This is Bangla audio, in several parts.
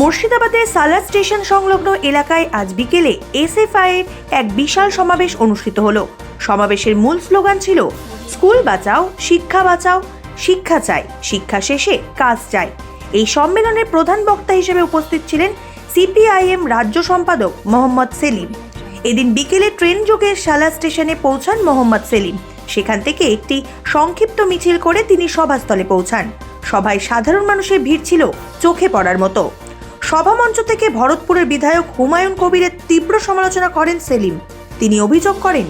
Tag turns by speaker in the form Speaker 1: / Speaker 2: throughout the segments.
Speaker 1: মুর্শিদাবাদের সালার স্টেশন সংলগ্ন এলাকায় আজ বিকেলে এসএফআই এর এক বিশাল সমাবেশ অনুষ্ঠিত হলো। সমাবেশের মূল স্লোগান ছিল, স্কুল বাঁচাও, শিক্ষা বাঁচাও, শিক্ষা চাই, শিক্ষা শেষে কাজ চাই। এই সম্মেলনের প্রধান বক্তা হিসেবে উপস্থিত ছিলেন সিপিআইএম রাজ্য সম্পাদক মোহাম্মদ সেলিম। এদিন বিকেলে ট্রেন যোগে শালা স্টেশনে পৌঁছান মোহাম্মদ সেলিম। সেখান থেকে একটি সংক্ষিপ্ত মিছিল করে তিনি সভাস্থলে পৌঁছান। সভায় সাধারণ মানুষের ভিড় ছিল চোখে পড়ার মতো। সভামঞ্চ থেকে ভরতপুরের বিধায়ক হুমায়ুন কবিরের তীব্র সমালোচনা করেন সেলিম। তিনি অভিযোগ করেন,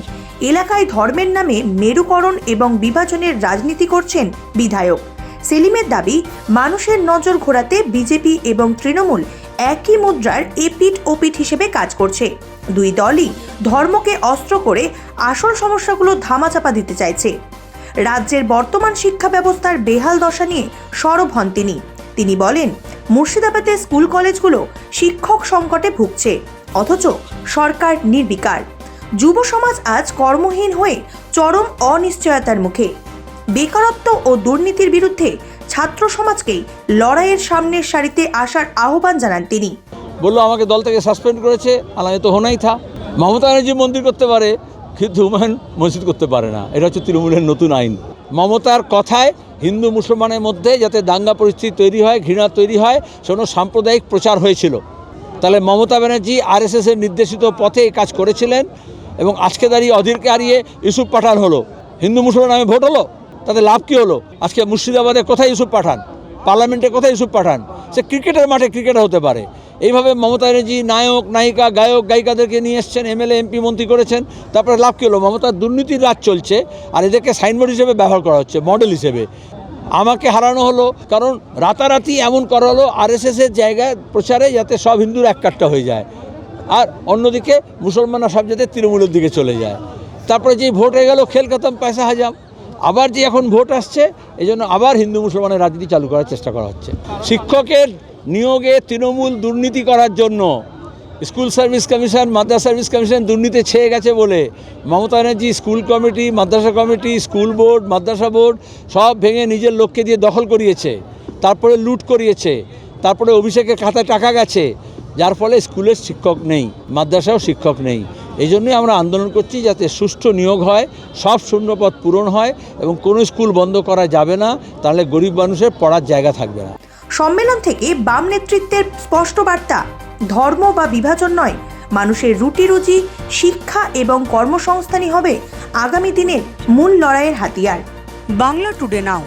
Speaker 1: এলাকায় ধর্মের নামে মেরুকরণ এবং বিভাজনের রাজনীতি করছেন বিধায়ক। সেলিমের দাবি, মানুষের নজর ঘোরাতে বিজেপি এবং তৃণমূল একই মুদ্রার এপিট ওপিট হিসেবে কাজ করছে। দুই দলই ধর্মকে অস্ত্র করে আসল সমস্যাগুলো ধামাচাপা দিতে চাইছে। রাজ্যের বর্তমান শিক্ষা ব্যবস্থার বেহাল দশা নিয়ে সরব হন তিনি। তিনি বলেন মুর্শিদাবাদের স্কুল কলেজগুলো শিক্ষক সংকটে ভুগছে। অথচ সরকার নির্বিকার। যুব সমাজ আজ কর্মহীন হয়ে চরম অনিশ্চয়তার মুখে। বেকারত্ব ও দুর্নীতির বিরুদ্ধে ছাত্র সমাজকেই লড়াইয়ের সামনের সারিতে আসার আহ্বান জানান তিনি।
Speaker 2: বলল, আমাকে দল থেকে সাসপেন্ড করেছে, আলাদা তো হোনাই থা। মমতা ব্যানার্জি মন্দির করতে পারে, কিন্তু হুমায়ুন মসজিদ করতে পারে না। এটা হচ্ছে তৃণমূলের নতুন আইন। মমতার কথায় হিন্দু মুসলমানের মধ্যে যাতে দাঙ্গা পরিস্থিতি তৈরি হয়, ঘৃণা তৈরি হয়, সেজন্য সাম্প্রদায়িক প্রচার হয়েছিল। তাহলে মমতা ব্যানার্জি আরএসএসের নির্দেশিত পথে এই কাজ করেছিলেন এবং আজকে দাঁড়িয়ে অধীরকে হারিয়ে ইউসুফ পাঠান হলো। হিন্দু মুসলমান নামে ভোট হলো? তাতে লাভ কী হলো? আজকে মুর্শিদাবাদে কোথায় ইউসুফ পাঠান পার্লামেন্টে কোথায় ইউসুফ পাঠান। সে ক্রিকেটের মাঠে ক্রিকেটার হতে পারে। এইভাবে মমতা ব্যানার্জি নায়ক, নায়িকা, গায়ক, গায়িকাদেরকে নিয়ে এসছেন, এমএলএ, এমপি, মন্ত্রী করেছেন, তারপরে লাভ কী হলো? মমতার দুর্নীতির রাজ চলছে আর এদেরকে সাইনবোর্ড হিসেবে ব্যবহার করা হচ্ছে, মডেল হিসেবে। আমাকে হারানো হলো কারণ রাতারাতি এমন করা হলো আরএসএসের জায়গায় প্রচারে যাতে সব হিন্দুর এক কাট্টা হয়ে যায়। আর অন্যদিকে মুসলমানরা সব যাতে তৃণমূলের দিকে চলে যায়। তারপরে যেই ভোট হয়ে গেল খেল খতম পয়সা হাজাম। আবার যে এখন ভোট আসছে এই জন্য আবার হিন্দু মুসলমানের রাজনীতি চালু করার চেষ্টা করা হচ্ছে। শিক্ষকের নিয়োগে তৃণমূল দুর্নীতি করার জন্য স্কুল সার্ভিস কমিশন, মাদ্রাসা সার্ভিস কমিশন দুর্নীতি ছেয়ে গেছে বলে মমতা ব্যানার্জি, স্কুল কমিটি, মাদ্রাসা কমিটি, স্কুল বোর্ড, মাদ্রাসা বোর্ড সব ভেঙে নিজের লোককে দিয়ে দখল করিয়েছে, তারপরে লুট করিয়েছে, তারপরে অভিষেকের খাতায় টাকা গেছে, যার ফলে স্কুলের শিক্ষক নেই মাদ্রাসাও শিক্ষক নেই। এই জন্যই আমরা আন্দোলন করছি যাতে সুষ্ঠু নিয়োগ হয়, সব শূন্যপদ পূরণ হয় এবং কোনো স্কুল বন্ধ করা যাবে না, তাহলে গরিব মানুষের পড়ার জায়গা থাকবে না।
Speaker 1: সম্মেলন থেকে বাম নেতৃত্বের স্পষ্ট বার্তা, ধর্ম বা বিভাজন নয়, মানুষের রুটি রুজি, শিক্ষা এবং কর্মসংস্থানই হবে আগামী দিনের মূল লড়াইয়ের হাতিয়ার।
Speaker 3: Bangla today now.